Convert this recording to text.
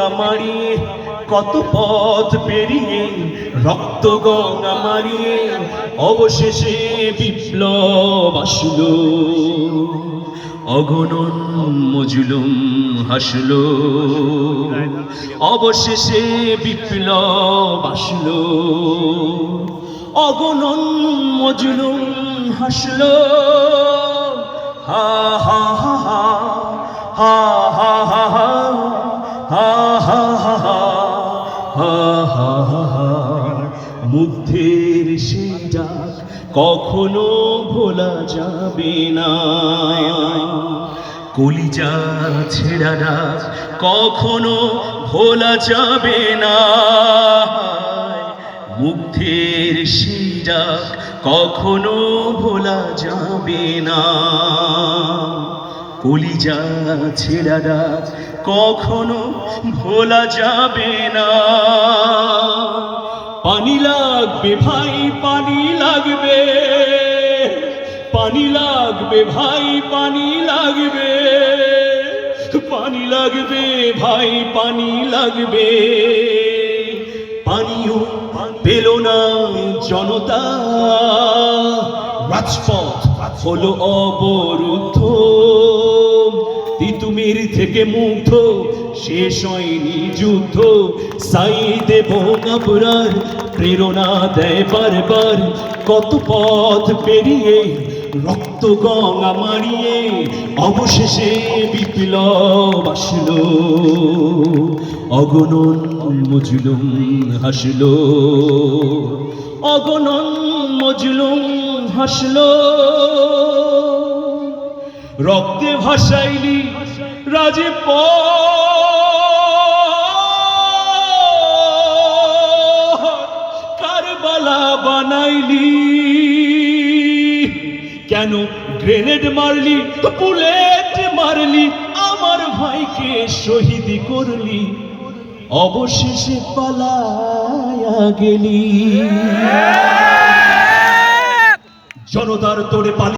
মারিয়ে, কত পথ পেরিয়ে, রক্ত গঙ্গা মারিয়ে, অবশেষে বিপ্লব আসলো। অগণন মজুলুম হাসল। অবশেষে বিপ্লব আসলো। অগণন মজুলুম হাসলো। হা হা হা হা হা হা হা মুগ্ধের সেই ডাক কখনো ভোলা যাবে না। কলিজা ছেড়া ডাক কখনো ভোলা যাবে না। মুগ্ধের সেই ডাক কখনো ভোলা যাবে না। কলিজা ছেড়া ডাক কখনো ভোলা যাবে না। পানি লাগবে ভাই, পানি লাগবে। পানি লাগবে ভাই, পানি লাগবে। পানি লাগবে ভাই, পানি লাগবে। পানিও পেল না জনতা। রাজপথ হলো অবরুদ্ধ। তিতুমির থেকে মুগ্ধ, শেষ হয়নি যুদ্ধ। সাইদ এবং আবরার প্রেরণা দেয় বারবার। কত পথ পেরিয়ে রক্ত গঙ্গা মারিয়ে অবশেষে বিপ্লব আসলো। অগণন মজলুম হাসলো। অগণন মজলুম হাসলো। রক্তে ভাসাইলি রাজে কারবালা বানাইলি। কেন গ্রেনেড মারলি? বুলেট মারলি। আমার ভাইকে শহীদ করলি। অবশেষে পালায়া গেলি। জনতার তোরে পালি